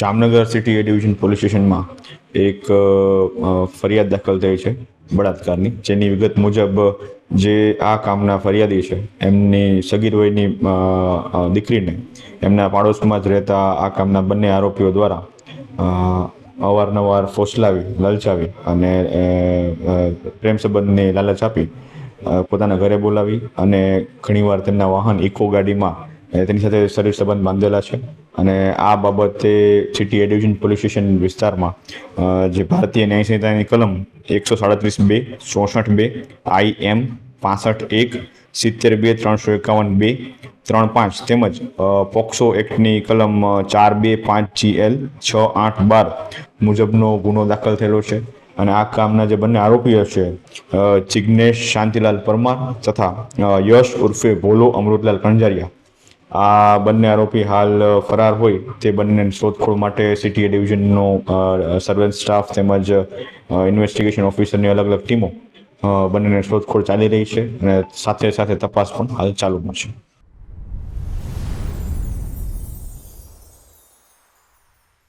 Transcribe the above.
Jamnagar city A division police સ્ટેશનમાં એક ફરિયાદ દાખલ થઈ છે બળાત્કારની, જેની વિગત મુજબ જે આ કામના ફરિયાદી છે, એમની સગીર વયની દીકરીને એમના પાડોશમાં જ રહેતા આ કામના બંને આરોપીઓ દ્વારા અવારનવાર ફોસલાવી, લલચાવી અને પ્રેમ સંબંધની લાલચ આપી પોતાના ઘરે બોલાવી અને ઘણીવાર તેમના વાહન ઇકો ગાડીમાં તેની સાથે શરીર સંબંધ બાંધેલા છે. અને આ બાબતે સિટી એડિવિઝન પોલીસ સ્ટેશન વિસ્તારમાં જે ભારતીય ન્યાય સંહિતાની કલમ એકસો સાડત્રીસ બે, ચોસઠ બે, આઈ એમ પાસઠ એક, સિત્તેર બે, ત્રણસો એકાવન બે, ત્રણ પાંચ તેમજ પોક્સો એક્ટની કલમ ચાર બે પાંચ જી એલ, છ આઠ બાર મુજબનો ગુનો દાખલ થયેલો છે. અને આ કામના જે બંને આરોપીઓ છે જિજ્ઞેશ શાંતિલાલ પરમાર તથા યશ ઉર્ફે ભોલો અમૃતલાલ કણજારિયા આ બંને આરોપી હાલ ફરાર હોય તે બંનેને શોધખોળ માટે સિટી ડિવિઝનનો સર્વેલન્સ સ્ટાફ તેમજ ઇન્વેસ્ટિગેશન ઓફિસરની અલગ અલગ ટીમો બંનેને શોધખોળ ચાલી રહી છે અને સાથે સાથે તપાસ પણ હાલ ચાલુમાં છે.